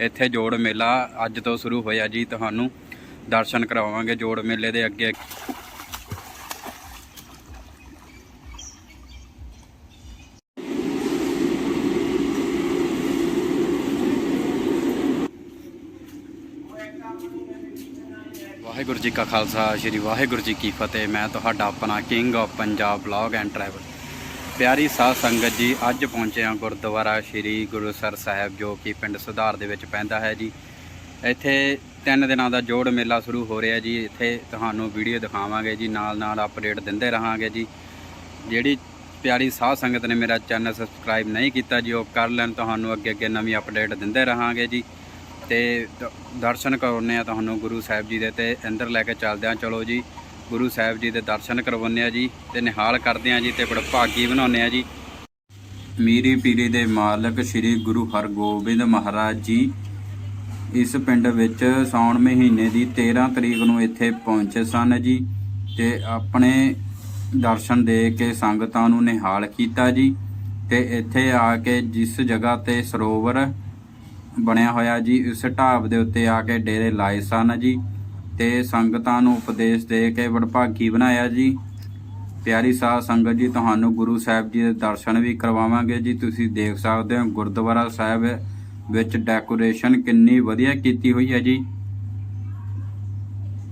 ਇੱਥੇ ਜੋੜ ਮੇਲਾ ਅੱਜ ਤੋਂ ਸ਼ੁਰੂ ਹੋਇਆ ਜੀ। ਤੁਹਾਨੂੰ ਦਰਸ਼ਨ ਕਰਾਵਾਂਗੇ ਜੋੜ ਮੇਲੇ ਦੇ ਅੱਗੇ। ਵਾਹਿਗੁਰੂ ਜੀ ਕਾ ਖਾਲਸਾ, ਸ੍ਰੀ ਵਾਹਿਗੁਰੂ ਜੀ ਕੀ ਫਤਿਹ। ਮੈਂ ਤੁਹਾਡਾ ਆਪਣਾ king of Punjab blog and travel ਪਿਆਰੀ ਸਾਧ ਸੰਗਤ ਜੀ, ਅੱਜ ਪਹੁੰਚੇ ਹਾਂ ਗੁਰਦੁਆਰਾ ਸ੍ਰੀ ਗੁਰੂਸਰ ਸਾਹਿਬ, ਜੋ ਕਿ ਪਿੰਡ ਸੁਧਾਰ ਦੇ ਵਿੱਚ ਪੈਂਦਾ ਹੈ ਜੀ। ਇੱਥੇ ਤਿੰਨ ਦਿਨਾਂ ਦਾ ਜੋੜ ਮੇਲਾ ਸ਼ੁਰੂ ਹੋ ਰਿਹਾ ਜੀ। ਇੱਥੇ ਤੁਹਾਨੂੰ ਵੀਡੀਓ ਦਿਖਾਵਾਂਗੇ ਜੀ ਨਾਲ ਨਾਲ ਅਪਡੇਟ ਦਿੰਦੇ ਰਹਾਂਗੇ ਜੀ। ਜਿਹੜੀ ਪਿਆਰੀ ਸਾਧ ਸੰਗਤ ਨੇ ਮੇਰਾ ਚੈਨਲ ਸਬਸਕ੍ਰਾਈਬ ਨਹੀਂ ਕੀਤਾ ਜੀ, ਉਹ ਕਰ ਲੈਣ, ਤੁਹਾਨੂੰ ਅੱਗੇ ਅੱਗੇ ਨਵੀਂ ਅਪਡੇਟ ਦਿੰਦੇ ਰਹਾਂਗੇ ਜੀ। ਤੇ ਦ- ਦਰਸ਼ਨ ਕਰਾਉਣੇ ਆ ਤੁਹਾਨੂੰ ਗੁਰੂ ਸਾਹਿਬ ਜੀ ਦੇ, ਤੇ ਅੰਦਰ ਲੈ ਕੇ ਚੱਲਦੇ ਆ ਚਲੋ ਜੀ ਗੁਰੂ ਸਾਹਿਬ ਜੀ ਦੇ ਦਰਸ਼ਨ ਕਰਵਾਉਂਦੇ ਆ ਜੀ ਤੇ ਨਿਹਾਲ ਕਰਦੇ ਆ ਜੀ ਤੇ ਬੜਾ ਭਾਗੀ ਬਣਾਉਂਦੇ ਆ ਜੀ। ਮੀਰੀ ਪੀਰੀ ਦੇ ਮਾਲਕ ਸ੍ਰੀ ਗੁਰੂ ਹਰਗੋਬਿੰਦ ਮਹਾਰਾਜ ਜੀ ਇਸ ਪਿੰਡ ਵਿੱਚ ਸਾਉਣ ਮਹੀਨੇ ਦੀ 13 ਤਰੀਕ ਨੂੰ ਇੱਥੇ ਪਹੁੰਚੇ ਸਨ ਜੀ ਤੇ ਆਪਣੇ ਦਰਸ਼ਨ ਦੇ ਕੇ ਸੰਗਤਾਂ ਨੂੰ ਨਿਹਾਲ ਕੀਤਾ ਜੀ ਤੇ ਇੱਥੇ ਆ ਕੇ ਜਿਸ ਜਗ੍ਹਾ ਤੇ ਸਰੋਵਰ ਬਣਿਆ ਹੋਇਆ ਜੀ, ਉਸ ਢਾਬ ਦੇ ਉੱਤੇ ਆ ਕੇ ਡੇਰੇ ਲਾਏ ਸਨ ਜੀ। ਤੇ ਸੰਗਤਾਂ ਨੂੰ ਉਪਦੇਸ਼ ਦੇ ਕੇ ਵਡਭਾਗੀ ਬਣਾਇਆ ਜੀ। ਪਿਆਰੀ ਸਾਧ ਸੰਗਤ ਜੀ, ਤੁਹਾਨੂੰ ਗੁਰੂ ਸਾਹਿਬ ਜੀ ਦੇ ਦਰਸ਼ਨ ਵੀ ਕਰਵਾਵਾਂਗੇ ਜੀ। ਤੁਸੀਂ ਦੇਖ ਸਕਦੇ ਹੋ ਗੁਰਦੁਆਰਾ ਸਾਹਿਬ ਵਿੱਚ ਡੈਕੋਰੇਸ਼ਨ ਕਿੰਨੀ ਵਧੀਆ ਕੀਤੀ ਹੋਈ ਹੈ ਜੀ।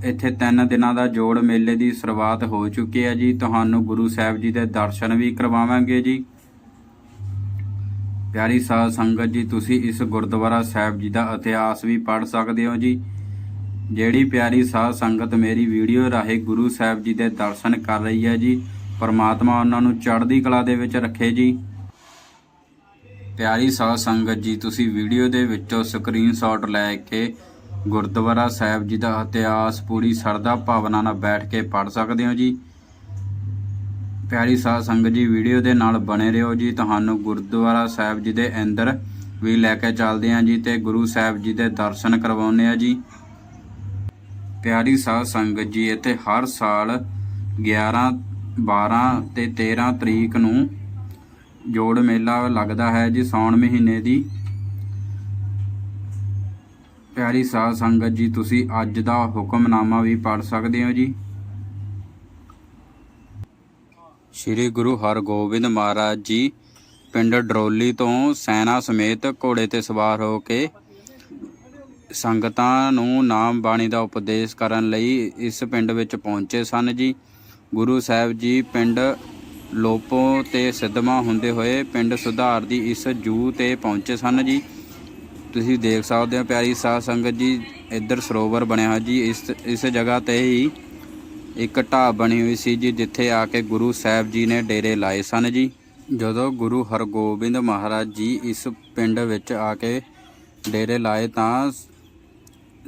ਇੱਥੇ ਤਿੰਨ ਦਿਨਾਂ ਦਾ ਜੋੜ ਮੇਲੇ ਦੀ ਸ਼ੁਰੂਆਤ ਹੋ ਚੁੱਕੀ ਹੈ ਜੀ। ਤੁਹਾਨੂੰ ਗੁਰੂ ਸਾਹਿਬ ਜੀ ਦੇ ਦਰਸ਼ਨ ਵੀ ਕਰਵਾਵਾਂਗੇ ਜੀ। ਪਿਆਰੀ ਸਾਧ ਸੰਗਤ ਜੀ, ਤੁਸੀਂ ਇਸ ਗੁਰਦੁਆਰਾ ਸਾਹਿਬ ਜੀ ਦਾ ਇਤਿਹਾਸ ਵੀ ਪੜ੍ਹ ਸਕਦੇ ਹੋ ਜੀ। ਜਿਹੜੀ ਪਿਆਰੀ ਸਾਧ ਸੰਗਤ ਮੇਰੀ ਵੀਡੀਓ ਰਾਹੀਂ ਗੁਰੂ ਸਾਹਿਬ ਜੀ ਦੇ ਦਰਸ਼ਨ ਕਰ ਰਹੀ ਹੈ ਜੀ, ਪਰਮਾਤਮਾ ਉਹਨਾਂ ਨੂੰ ਚੜ੍ਹਦੀ ਕਲਾ ਦੇ ਵਿੱਚ ਰੱਖੇ ਜੀ। ਪਿਆਰੀ ਸਾਧ ਸੰਗਤ ਜੀ, ਤੁਸੀਂ ਵੀਡੀਓ ਦੇ ਵਿੱਚੋਂ ਸਕਰੀਨਸ਼ਾਟ ਲੈ ਕੇ ਗੁਰਦੁਆਰਾ ਸਾਹਿਬ ਜੀ ਦਾ ਇਤਿਹਾਸ, ਪੂਰੀ ਸਰਦਾ ਭਾਵਨਾ ਨਾਲ ਬੈਠ ਕੇ ਪੜ੍ਹ ਸਕਦੇ ਹੋ ਜੀ। ਪਿਆਰੀ ਸਾਧ ਸੰਗਤ ਜੀ, ਵੀਡੀਓ ਦੇ ਨਾਲ ਬਣੇ ਰਹੋ ਜੀ। ਤੁਹਾਨੂੰ ਗੁਰਦੁਆਰਾ ਸਾਹਿਬ ਜੀ ਦੇ ਅੰਦਰ ਵੀ ਲੈ ਕੇ ਚੱਲਦੇ ਹਾਂ ਜੀ ਤੇ ਗੁਰੂ ਸਾਹਿਬ ਜੀ ਦੇ ਦਰਸ਼ਨ ਕਰਵਾਉਂਦੇ ਆ ਜੀ। ਪਿਆਰੀ ਸਾਧ ਸੰਗਤ ਜੀ, ਇੱਥੇ ਹਰ ਸਾਲ 11 12 ਤੇ 13 ਤਰੀਕ ਨੂੰ ਜੋੜ ਮੇਲਾ ਲੱਗਦਾ ਹੈ ਜੀ ਸਾਉਣ ਮਹੀਨੇ ਦੀ ਪਿਆਰੀ ਸਾਧ ਸੰਗਤ ਜੀ, ਤੁਸੀਂ ਅੱਜ ਦਾ ਹੁਕਮਨਾਮਾ ਵੀ ਪੜ੍ਹ ਸਕਦੇ ਹੋ ਜੀ। ਸ੍ਰੀ ਗੁਰੂ ਹਰਗੋਬਿੰਦ ਮਹਾਰਾਜ ਜੀ, ਪਿੰਡ ਡਰੋਲੀ ਤੋਂ ਸੈਨਾ ਸਮੇਤ ਘੋੜੇ ਤੇ ਸਵਾਰ ਹੋ ਕੇ ਸੰਗਤਾਂ ਨੂੰ ਨਾਮ ਬਾਣੀ ਦਾ ਉਪਦੇਸ਼ ਕਰਨ ਲਈ ਇਸ ਪਿੰਡ ਵਿੱਚ ਪਹੁੰਚੇ ਸਨ ਜੀ। ਗੁਰੂ ਸਾਹਿਬ ਜੀ ਪਿੰਡ ਲੋਪੋ ਤੇ ਸਿੱਧਵਾਂ ਹੁੰਦੇ ਹੋਏ ਪਿੰਡ ਸੁਧਾਰ ਦੀ ਇਸ ਜੂ ਤੇ ਪਹੁੰਚੇ ਸਨ ਜੀ। ਤੁਸੀਂ ਦੇਖ ਸਕਦੇ ਹੋ ਪਿਆਰੀ ਸਾਧ ਸੰਗਤ ਜੀ, ਇੱਧਰ ਸਰੋਵਰ ਬਣਿਆ ਹੋਇਆ ਜੀ। ਇਸ ਇਸ ਜਗ੍ਹਾ ਤੇ ਹੀ ਇੱਕ ਢਾਬ ਬਣੀ ਹੋਈ ਸੀ ਜੀ, ਜਿੱਥੇ ਆ ਕੇ ਗੁਰੂ ਸਾਹਿਬ ਜੀ ਨੇ ਡੇਰੇ ਲਾਏ ਸਨ ਜੀ। ਜਦੋਂ ਗੁਰੂ ਹਰਗੋਬਿੰਦ ਮਹਾਰਾਜ ਜੀ ਇਸ ਪਿੰਡ ਵਿੱਚ ਆ ਕੇ ਡੇਰੇ ਲਾਏ ਤਾਂ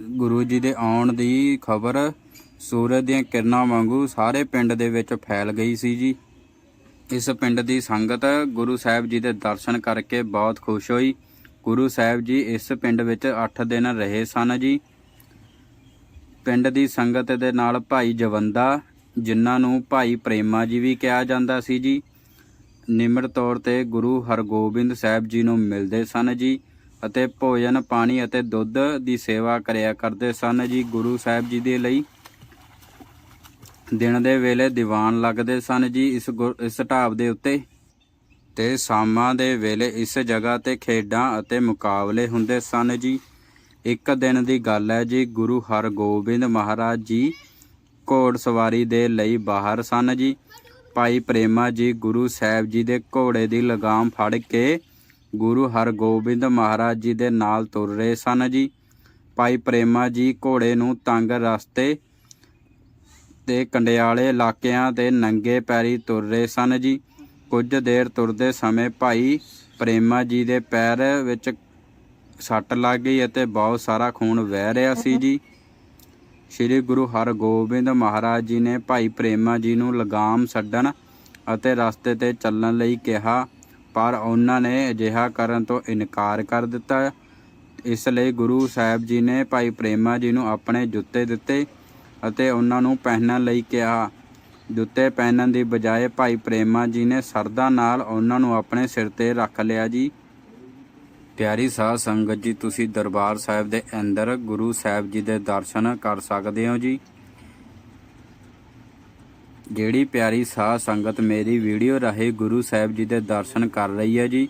ਗੁਰੂ ਜੀ ਦੇ ਆਉਣ ਦੀ ਖਬਰ ਸੂਰਜ ਦੀਆਂ ਕਿਰਨਾਂ ਵਾਂਗੂ ਸਾਰੇ ਪਿੰਡ ਦੇ ਵਿੱਚ ਫੈਲ ਗਈ ਸੀ ਜੀ। ਇਸ ਪਿੰਡ ਦੀ ਸੰਗਤ ਗੁਰੂ ਸਾਹਿਬ ਜੀ ਦੇ ਦਰਸ਼ਨ ਕਰਕੇ ਬਹੁਤ ਖੁਸ਼ ਹੋਈ। ਗੁਰੂ ਸਾਹਿਬ ਜੀ ਇਸ ਪਿੰਡ ਵਿੱਚ 8 ਦਿਨ ਰਹੇ ਸਨ ਜੀ। ਪਿੰਡ ਦੀ ਸੰਗਤ ਦੇ ਨਾਲ ਭਾਈ ਜਵੰਦਾ, ਜਿਨ੍ਹਾਂ ਨੂੰ ਭਾਈ ਪ੍ਰੇਮਾ ਜੀ ਵੀ ਕਿਹਾ ਜਾਂਦਾ ਸੀ ਜੀ, ਨਿਮਰ ਤੌਰ ਤੇ ਗੁਰੂ ਹਰਗੋਬਿੰਦ ਸਾਹਿਬ ਜੀ ਨੂੰ ਮਿਲਦੇ ਸਨ ਜੀ। ਅਤੇ ਭੋਜਨ, ਪਾਣੀ ਅਤੇ ਦੁੱਧ ਦੀ ਸੇਵਾ ਕਰਿਆ ਕਰਦੇ ਸਨ ਜੀ ਗੁਰੂ ਸਾਹਿਬ ਜੀ ਦੇ ਲਈ। ਦਿਨ ਦੇ ਵੇਲੇ ਦੀਵਾਨ ਲੱਗਦੇ ਸਨ ਜੀ ਇਸ ਗੁਰ- ਇਸ ਢਾਬ ਦੇ ਉੱਤੇ। ਤੇ ਸ਼ਾਮਾਂ ਦੇ ਵੇਲੇ ਇਸ ਜਗ੍ਹਾ ਤੇ ਖੇਡਾਂ ਅਤੇ ਮੁਕਾਬਲੇ ਹੁੰਦੇ ਸਨ ਜੀ। ਇੱਕ ਦਿਨ ਦੀ ਗੱਲ ਹੈ ਜੀ, ਗੁਰੂ ਹਰਗੋਬਿੰਦ ਮਹਾਰਾਜ ਜੀ ਘੋੜ ਸਵਾਰੀ ਦੇ ਲਈ ਬਾਹਰ ਸਨ ਜੀ। ਭਾਈ ਪ੍ਰੇਮਾ ਜੀ ਗੁਰੂ ਸਾਹਿਬ ਜੀ ਦੇ ਘੋੜੇ ਦੀ ਲਗਾਮ ਫੜ ਕੇ ਗੁਰੂ ਹਰਗੋਬਿੰਦ ਮਹਾਰਾਜ ਜੀ ਦੇ ਨਾਲ ਤੁਰ ਰਹੇ ਸਨ ਜੀ। ਭਾਈ ਪ੍ਰੇਮਾ ਜੀ ਘੋੜੇ ਨੂੰ ਤੰਗ ਰਸਤੇ ਤੇ ਕੰਡਿਆਲੇ ਇਲਾਕਿਆਂ ਤੇ ਨੰਗੇ ਪੈਰੀ ਤੁਰ ਰਹੇ ਸਨ ਜੀ। ਕੁਝ ਦੇਰ ਤੁਰਦੇ ਸਮੇਂ ਭਾਈ ਪ੍ਰੇਮਾ ਜੀ ਦੇ ਪੈਰ ਵਿੱਚ ਸੱਟ ਲੱਗ ਗਈ ਅਤੇ ਬਹੁਤ ਸਾਰਾ ਖੂਨ ਵਹਿ ਰਿਹਾ ਸੀ ਜੀ। ਸ੍ਰੀ ਗੁਰੂ ਹਰਗੋਬਿੰਦ ਮਹਾਰਾਜ ਜੀ ਨੇ ਭਾਈ ਪ੍ਰੇਮਾ ਜੀ ਨੂੰ ਲਗਾਮ ਛੱਡਣ ਅਤੇ ਰਸਤੇ ਤੇ ਚੱਲਣ ਲਈ ਕਿਹਾ ਪਰ ਉਹਨਾਂ ਨੇ ਅਜਿਹਾ ਕਰਨ ਤੋਂ ਇਨਕਾਰ ਕਰ ਦਿੱਤਾ। ਇਸ ਲਈ ਗੁਰੂ ਸਾਹਿਬ ਜੀ ਨੇ ਭਾਈ ਪ੍ਰੇਮਾ ਜੀ ਨੂੰ ਆਪਣੇ ਜੁੱਤੇ ਦਿੱਤੇ ਅਤੇ ਉਹਨਾਂ ਨੂੰ ਪਹਿਨਣ ਲਈ ਕਿਹਾ। ਜੁੱਤੇ ਪਹਿਨਣ ਦੀ ਬਜਾਏ ਭਾਈ ਪ੍ਰੇਮਾ ਜੀ ਨੇ ਸਰਦਾ ਨਾਲ ਉਹਨਾਂ ਨੂੰ ਆਪਣੇ ਸਿਰ ਤੇ ਰੱਖ ਲਿਆ ਜੀ। ਪਿਆਰੀ ਸਾਧ ਸੰਗਤ ਜੀ, ਤੁਸੀਂ ਦਰਬਾਰ ਸਾਹਿਬ ਦੇ ਅੰਦਰ ਗੁਰੂ ਸਾਹਿਬ ਜੀ ਦੇ ਦਰਸ਼ਨ ਕਰ ਸਕਦੇ ਹੋ ਜੀ। ਜਿਹੜੀ ਪਿਆਰੀ ਸਾਧ ਸੰਗਤ ਮੇਰੀ ਵੀਡੀਓ ਰਾਹੀਂ ਗੁਰੂ ਸਾਹਿਬ ਜੀ ਦੇ ਦਰਸ਼ਨ ਕਰ ਰਹੀ ਹੈ ਜੀ,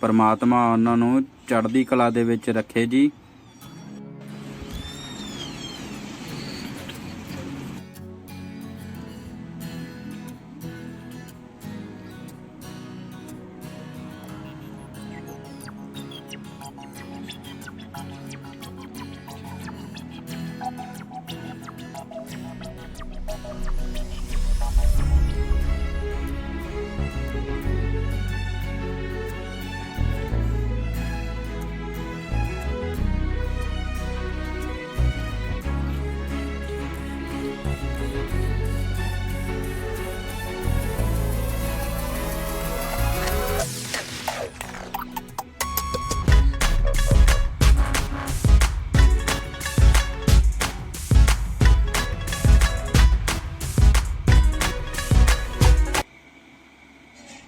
ਪਰਮਾਤਮਾ ਉਹਨਾਂ ਨੂੰ ਚੜ੍ਹਦੀ ਕਲਾ ਦੇ ਵਿੱਚ ਰੱਖੇ ਜੀ।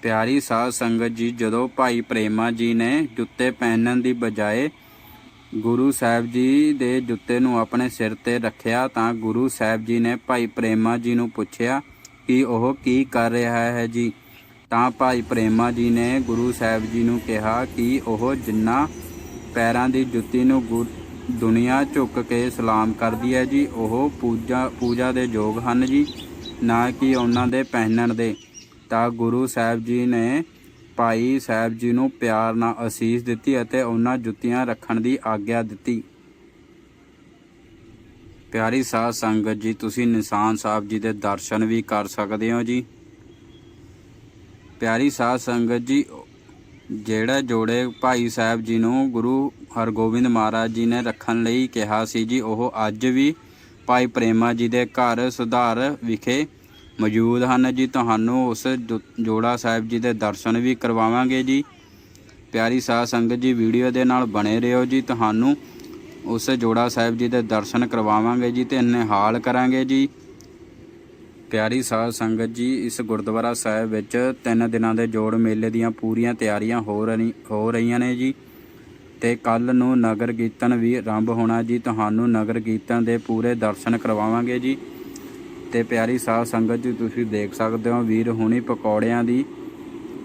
ਪਿਆਰੀ ਸਾਧ ਸੰਗਤ ਜੀ, ਜਦੋਂ ਭਾਈ ਪ੍ਰੇਮਾ ਜੀ ਨੇ ਜੁੱਤੇ ਪਹਿਨਣ ਦੀ ਬਜਾਏ ਗੁਰੂ ਸਾਹਿਬ ਜੀ ਦੇ ਜੁੱਤੇ ਨੂੰ ਆਪਣੇ ਸਿਰ ਤੇ ਰੱਖਿਆ, ਤਾਂ ਗੁਰੂ ਸਾਹਿਬ ਜੀ ਨੇ ਭਾਈ ਪ੍ਰੇਮਾ ਜੀ ਨੂੰ ਪੁੱਛਿਆ ਕਿ ਉਹ ਕੀ ਕਰ ਰਿਹਾ ਹੈ ਜੀ? ਤਾਂ ਭਾਈ ਪ੍ਰੇਮਾ ਜੀ ਨੇ ਗੁਰੂ ਸਾਹਿਬ ਜੀ ਨੂੰ ਕਿਹਾ ਕਿ ਉਹ ਜਿੰਨਾ ਪੈਰਾਂ ਦੀ ਜੁੱਤੀ ਨੂੰ ਗੁ- ਦੁਨੀਆ ਝੁੱਕ ਕੇ ਸਲਾਮ ਕਰਦੀ ਹੈ ਜੀ, ਉਹ ਪੂਜਾ ਪੂਜਾ ਦੇ ਯੋਗ ਹਨ ਜੀ, ਨਾ ਕਿ ਉਹਨਾਂ ਦੇ ਪਹਿਨਣ ਦੇ। ਤਾਂ ਗੁਰੂ ਸਾਹਿਬ ਜੀ ਨੇ ਭਾਈ ਸਾਹਿਬ ਜੀ ਨੂੰ ਪਿਆਰ ਨਾਲ ਅਸੀਸ ਦਿੱਤੀ ਅਤੇ ਉਹਨਾਂ ਜੁੱਤੀਆਂ ਰੱਖਣ ਦੀ ਆਗਿਆ ਦਿੱਤੀ। ਪਿਆਰੀ ਸਾਧ ਸੰਗਤ ਜੀ, ਤੁਸੀਂ ਨਿਸ਼ਾਨ ਸਾਹਿਬ ਜੀ ਦੇ ਦਰਸ਼ਨ ਵੀ ਕਰ ਸਕਦੇ ਹੋ ਜੀ। ਪਿਆਰੀ ਸਾਧ ਸੰਗਤ ਜੀ, ਜਿਹੜਾ ਜੋੜੇ ਭਾਈ ਸਾਹਿਬ ਜੀ ਨੂੰ ਗੁਰੂ ਹਰਗੋਬਿੰਦ ਮਹਾਰਾਜ ਜੀ ਨੇ ਰੱਖਣ ਲਈ ਕਿਹਾ ਸੀ ਜੀ, ਉਹ ਅੱਜ ਵੀ ਭਾਈ ਪ੍ਰੇਮਾ ਜੀ ਦੇ ਘਰ ਸੁਧਾਰ ਵਿਖੇ ਮੌਜੂਦ ਹਨ ਜੀ। ਤੁਹਾਨੂੰ ਉਸ ਜੋ- ਜੋੜਾ ਸਾਹਿਬ ਜੀ ਦੇ ਦਰਸ਼ਨ ਵੀ ਕਰਵਾਵਾਂਗੇ ਜੀ। ਪਿਆਰੀ ਸਾਧ ਸੰਗਤ ਜੀ, ਵੀਡੀਓ ਦੇ ਨਾਲ ਬਣੇ ਰਹੋ ਜੀ। ਤੁਹਾਨੂੰ ਉਸ ਜੋੜਾ ਸਾਹਿਬ ਜੀ ਦੇ ਦਰਸ਼ਨ ਕਰਵਾਵਾਂਗੇ ਜੀ ਤੇ ਨਿਹਾਲ ਕਰਾਂਗੇ ਜੀ। ਪਿਆਰੀ ਸਾਧ ਸੰਗਤ ਜੀ, ਇਸ ਗੁਰਦੁਆਰਾ ਸਾਹਿਬ ਵਿੱਚ ਤਿੰਨ ਦਿਨਾਂ ਦੇ ਜੋੜ ਮੇਲੇ ਦੀਆਂ ਪੂਰੀਆਂ ਤਿਆਰੀਆਂ ਹੋ ਰਹੀ ਹੋ ਰਹੀਆਂ ਨੇ ਜੀ। ਤੇ ਕੱਲ ਨੂੰ ਨਗਰ ਕੀਰਤਨ ਵੀ ਆਰੰਭ ਹੋਣਾ ਜੀ। ਤੁਹਾਨੂੰ ਨਗਰ ਕੀਰਤਨ ਦੇ ਪੂਰੇ ਦਰਸ਼ਨ ਕਰਵਾਵਾਂਗੇ ਜੀ। ਤੇ ਪਿਆਰੀ ਸਾਧ ਸੰਗਤ ਜੀ, ਤੁਸੀਂ ਦੇਖ ਸਕਦੇ ਹੋ ਵੀਰ ਹੁਣੀ ਪਕੌੜਿਆਂ ਦੀ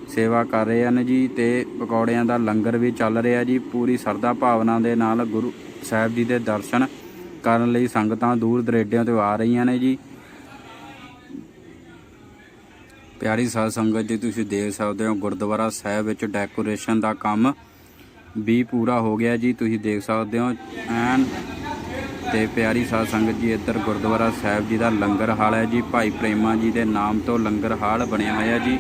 ਸੇਵਾ ਕਰ ਰਹੇ ਹਨ ਜੀ ਤੇ ਪਕੌੜਿਆਂ ਦਾ ਲੰਗਰ ਵੀ ਚੱਲ ਰਿਹਾ ਜੀ, ਪੂਰੀ ਸਰਦਾ ਭਾਵਨਾ ਦੇ ਨਾਲ ਗੁਰੂ ਸਾਹਿਬ ਜੀ ਦੇ ਦਰਸ਼ਨ ਕਰਨ ਲਈ ਸੰਗਤਾਂ ਦੂਰ ਦਰੇਡਿਆਂ ਤੋਂ ਆ ਰਹੀਆਂ ਨੇ ਜੀ। ਪਿਆਰੀ ਸਾਧ ਸੰਗਤ ਜੀ, ਤੁਸੀਂ ਦੇਖ ਸਕਦੇ ਹੋ ਗੁਰਦੁਆਰਾ ਸਾਹਿਬ ਵਿੱਚ ਡੈਕੋਰੇਸ਼ਨ ਦਾ ਕੰਮ ਵੀ ਪੂਰਾ ਹੋ ਗਿਆ ਜੀ, ਤੁਸੀਂ ਦੇਖ ਸਕਦੇ ਹੋ ਐਨ ਤੇ ਪਿਆਰੀ ਸਾਧ ਸੰਗਤ ਜੀ, ਇੱਧਰ ਗੁਰਦੁਆਰਾ ਸਾਹਿਬ ਜੀ ਦਾ ਲੰਗਰ ਹਾਲ ਹੈ ਜੀ। ਭਾਈ ਪ੍ਰੇਮਾ ਜੀ ਦੇ ਨਾਮ ਤੋਂ ਲੰਗਰ ਹਾਲ ਬਣਿਆ ਹੋਇਆ ਜੀ।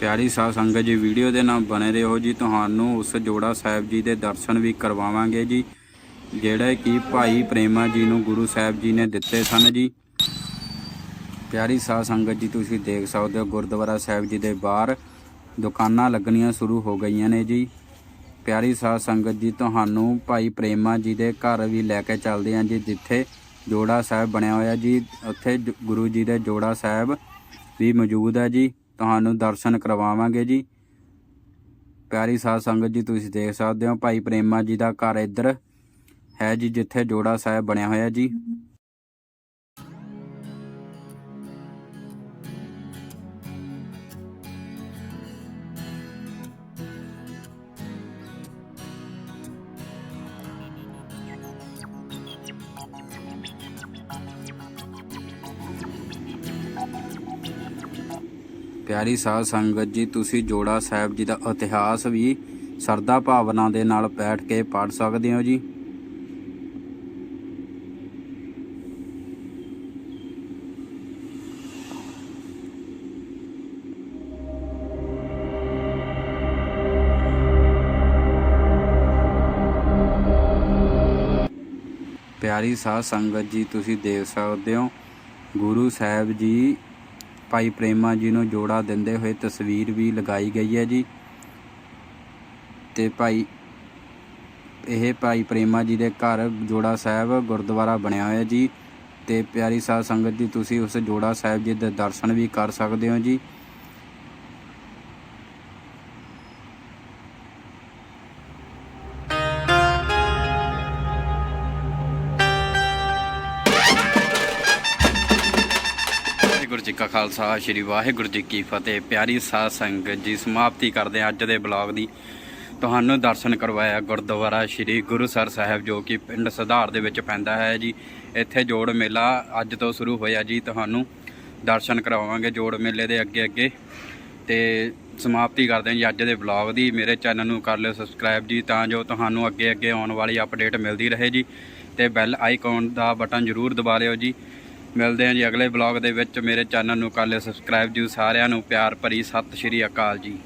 ਪਿਆਰੀ ਸਾਧ ਸੰਗਤ ਜੀ, ਵੀਡੀਓ ਦੇ ਨਾਲ ਬਣੇ ਰਹੋ ਜੀ। ਤੁਹਾਨੂੰ ਉਸ ਜੋੜਾ ਸਾਹਿਬ ਜੀ ਦੇ ਦਰਸ਼ਨ ਵੀ ਕਰਵਾਵਾਂਗੇ ਜੀ। ਜਿਹੜੇ ਕਿ ਭਾਈ ਪ੍ਰੇਮਾ ਜੀ ਨੂੰ ਗੁਰੂ ਸਾਹਿਬ ਜੀ ਨੇ ਦਿੱਤੇ ਸਨ ਜੀ। ਪਿਆਰੀ ਸਾਧ ਸੰਗਤ ਜੀ, ਤੁਸੀਂ ਦੇਖ ਸਕਦੇ ਹੋ ਗੁਰਦੁਆਰਾ ਸਾਹਿਬ ਜੀ ਦੇ ਬਾਹਰ ਦੁਕਾਨਾਂ ਲੱਗਣੀਆਂ ਸ਼ੁਰੂ ਹੋ ਗਈਆਂ ਨੇ ਜੀ। ਪਿਆਰੀ ਸਾਧ ਸੰਗਤ ਜੀ, ਤੁਹਾਨੂੰ ਭਾਈ ਪ੍ਰੇਮਾ ਜੀ ਦੇ ਘਰ ਵੀ ਲੈ ਕੇ ਚੱਲਦੇ ਹਾਂ ਜੀ, ਜਿੱਥੇ ਜੋੜਾ ਸਾਹਿਬ ਬਣਿਆ ਹੋਇਆ ਜੀ। ਉੱਥੇ ਗੁਰੂ ਜੀ ਦੇ ਜੋੜਾ ਸਾਹਿਬ ਵੀ ਮੌਜੂਦ ਹੈ ਜੀ। ਤੁਹਾਨੂੰ ਦਰਸ਼ਨ ਕਰਵਾਵਾਂਗੇ ਜੀ। ਪਿਆਰੀ ਸਾਧ ਸੰਗਤ ਜੀ, ਤੁਸੀਂ ਦੇਖ ਸਕਦੇ ਹੋ ਭਾਈ ਪ੍ਰੇਮਾ ਜੀ ਦਾ ਘਰ ਇੱਧਰ ਹੈ ਜੀ, ਜਿੱਥੇ ਜੋੜਾ ਸਾਹਿਬ ਬਣਿਆ ਹੋਇਆ ਜੀ। ਪਿਆਰੀ ਸਾਧ ਸੰਗਤ ਜੀ, ਤੁਸੀਂ ਜੋੜਾ ਸਾਹਿਬ ਜੀ ਦਾ ਇਤਿਹਾਸ ਵੀ ਸਰਦਾ ਭਾਵਨਾ ਦੇ ਨਾਲ ਬੈਠ ਕੇ ਪੜ੍ਹ ਸਕਦੇ ਹੋ ਜੀ। ਪਿਆਰੀ ਸਾਧ ਸੰਗਤ ਜੀ, ਤੁਸੀਂ ਦੇਖ ਸਕਦੇ ਹੋ। ਗੁਰੂ ਸਾਹਿਬ ਜੀ, ਭਾਈ ਪ੍ਰੇਮਾ ਜੀ ਨੂੰ ਜੋੜਾ ਦਿੰਦੇ ਹੋਏ ਤਸਵੀਰ ਵੀ ਲਗਾਈ ਗਈ ਹੈ ਜੀ। ਤੇ ਭਾਈ, ਇਹ ਭਾਈ ਪ੍ਰੇਮਾ ਜੀ ਦੇ ਘਰ ਜੋੜਾ ਸਾਹਿਬ ਗੁਰਦੁਆਰਾ ਬਣਿਆ ਹੋਇਆ ਜੀ। ਤੇ ਪਿਆਰੀ ਸਾਧ ਸੰਗਤ ਜੀ, ਤੁਸੀਂ ਉਸ ਜੋੜਾ ਸਾਹਿਬ ਜੀ ਦੇ ਦਰਸ਼ਨ ਵੀ ਕਰ ਸਕਦੇ ਹੋ ਜੀ। ਜੀ ਕਾ ਖਾਲਸਾ, ਸ੍ਰੀ ਵਾਹਿਗੁਰੂ ਜੀ ਕੀ ਫਤਿਹ। ਪਿਆਰੀ ਸਾਧ ਸੰਗਤ ਜੀ, ਸਮਾਪਤੀ ਕਰਦੇ ਹਾਂ ਅੱਜ ਦੇ ਬਲੌਗ ਦੀ। ਤੁਹਾਨੂੰ ਦਰਸ਼ਨ ਕਰਵਾਇਆ ਗੁਰਦੁਆਰਾ ਸ੍ਰੀ ਗੁਰੂਸਰ ਸਾਹਿਬ, ਜੋ ਕਿ ਪਿੰਡ ਸਧਾਰ ਦੇ ਵਿੱਚ ਪੈਂਦਾ ਹੈ ਜੀ। ਇੱਥੇ ਜੋੜ ਮੇਲਾ ਅੱਜ ਤੋਂ ਸ਼ੁਰੂ ਹੋਇਆ ਜੀ। ਤੁਹਾਨੂੰ ਦਰਸ਼ਨ ਕਰਵਾਵਾਂਗੇ ਜੋੜ ਮੇਲੇ ਦੇ ਅੱਗੇ ਅੱਗੇ। ਤੇ ਸਮਾਪਤੀ ਕਰਦੇ ਹਾਂ ਜੀ ਅੱਜ ਦੇ ਬਲੌਗ ਦੀ। ਮੇਰੇ ਚੈਨਲ ਨੂੰ ਕਰ ਲਿਓ ਸਬਸਕ੍ਰਾਈਬ ਜੀ, ਤਾਂ ਜੋ ਤੁਹਾਨੂੰ ਅੱਗੇ ਅੱਗੇ ਆਉਣ ਵਾਲੀ ਅਪਡੇਟ ਮਿਲਦੀ ਰਹੇ ਜੀ। ਤੇ ਬੈਲ ਆਈਕਨ ਦਾ ਬਟਨ ਜ਼ਰੂਰ ਦਬਾ ਲਿਓ ਜੀ। ਮਿਲਦੇ ਹਾਂ ਜੀ ਅਗਲੇ ਬਲੌਗ ਦੇ ਵਿੱਚ। ਮੇਰੇ ਚੈਨਲ ਨੂੰ ਕਰ ਲਿਓ ਸਬਸਕ੍ਰਾਈਬ ਜੀ, ਸਾਰਿਆਂ ਨੂੰ ਪਿਆਰ ਭਰੀ ਸਤਿ ਸ਼੍ਰੀ ਅਕਾਲ ਜੀ।